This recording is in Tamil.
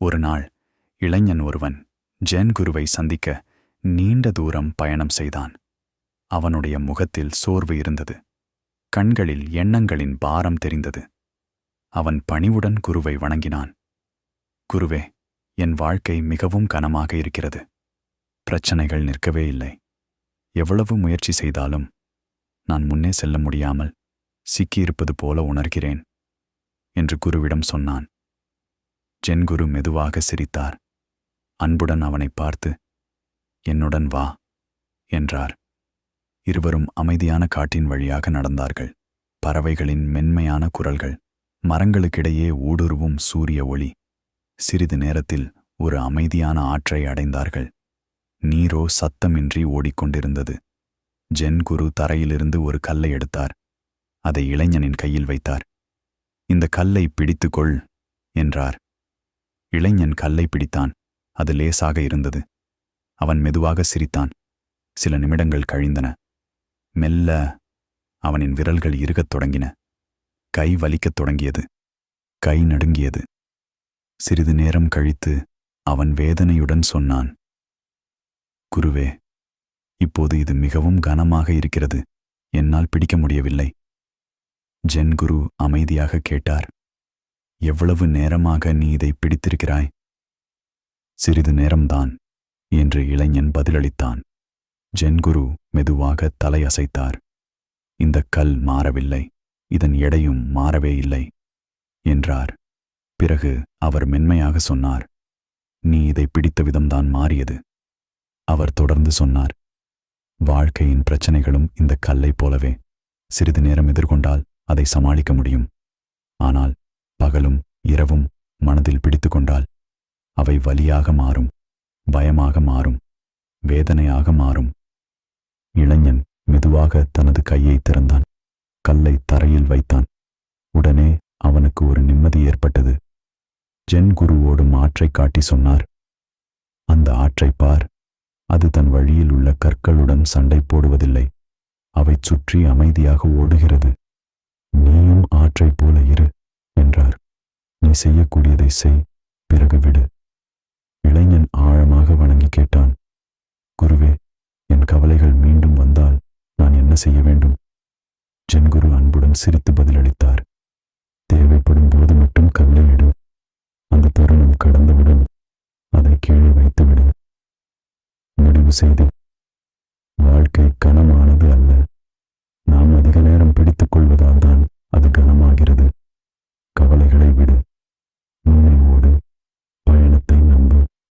ஒரு நாள் இளைஞன் ஒருவன் ஜென் குருவை சந்திக்க நீண்ட தூரம் பயணம் செய்தான். அவனுடைய முகத்தில் சோர்வு இருந்தது. கண்களில் எண்ணங்களின் பாரம் தெரிந்தது. அவன் பணிவுடன் குருவை வணங்கினான். குருவே என் வாழ்க்கை மிகவும் கனமாக இருக்கிறது. பிரச்சனைகள் நிற்கவே இல்லை. எவ்வளவு முயற்சி செய்தாலும் நான் முன்னே செல்ல முடியாமல் சிக்கியிருப்பது போல உணர்கிறேன் என்று குருவிடம் சொன்னான். ஜென்குரு மெதுவாக சிரித்தார். அன்புடன் அவனை பார்த்து என்னுடன் வா என்றார். இருவரும் அமைதியான காட்டின் வழியாக நடந்தார்கள். பறவைகளின் மென்மையான குரல்கள் மரங்களுக்கிடையே ஊடுருவும் சூரிய ஒளி சிறிது நேரத்தில் ஒரு அமைதியான ஆற்றை அடைந்தார்கள். நீரோ சத்தமின்றி ஓடிக்கொண்டிருந்தது. ஜென் குரு தரையிலிருந்து ஒரு கல்லை எடுத்தார். அதை இளைஞனின் கையில் வைத்தார். இந்த கல்லை பிடித்துக்கொள் என்றார். இளைஞன் கல்லை பிடித்தான். அது லேசாக இருந்தது. அவன் மெதுவாக சிரித்தான். சில நிமிடங்கள் கழிந்தன. மெல்ல அவனின் விரல்கள் இறுகத் தொடங்கின. கை வலிக்கத் தொடங்கியது. கை நடுங்கியது. சிறிது நேரம் கழித்து அவன் வேதனையுடன் சொன்னான். குருவே இப்போது இது மிகவும் கனமாக இருக்கிறது. என்னால் பிடிக்க முடியவில்லை. ஜென் குரு அமைதியாக கேட்டார். எவ்வளவு நேரமாக நீ இதை பிடித்திருக்கிறாய்? சிறிது நேரம்தான் என்று இளைஞன் பதிலளித்தான். ஜென்குரு மெதுவாக தலையசைத்தார். இந்த கல் மாறவில்லை இதன் எடையும் மாறவே இல்லை என்றார். பிறகு அவர் மென்மையாக சொன்னார் நீ இதை பிடித்த விதம்தான் மாறியது. அவர் தொடர்ந்து சொன்னார் வாழ்க்கையின் பிரச்சனைகளும் இந்த கல்லைப் போலவே சிறிது நேரம் எதிர்கொண்டால் அதை சமாளிக்க முடியும். ஆனால் பகலும் இரவும் மனதில் பிடித்து கொண்டால் அவை வலியாக மாறும் பயமாக மாறும் வேதனையாக மாறும். இளைஞன் மெதுவாக தனது கையை திறந்தான் கல்லை தரையில் வைத்தான். உடனே அவனுக்கு ஒரு நிம்மதி ஏற்பட்டது. ஜென் குருவோடும் ஆற்றைக் காட்டி சொன்னார் அந்த ஆற்றைப் பார் அது தன் வழியில் உள்ள கற்களுடன் சண்டை போடுவதில்லை அவை சுற்றி அமைதியாக ஓடுகிறது. நீயும் ஆற்றைப் போல இரு. என்றார். நீ செய்யக்கூடியதை செய் பிறகு விடு. இளைஞன் ஆழமாக வணங்கி கேட்டான். குருவே என் கவலைகள் மீண்டும் வந்தால் நான் என்ன செய்ய வேண்டும்? ஜென்குரு அன்புடன் சிரித்து பதிலளித்தார். தேவைப்படும் போது மட்டும் கவலையிடு அந்த தருணம் கடந்தவுடன் அதை கீழே வைத்துவிடு. முடிவு செய்து. வாழ்க்கை கனமானது அல்ல. நாம் அதிக நேரம் பிடித்துக் கொள்வதால் தான் அது கனமாகிறது.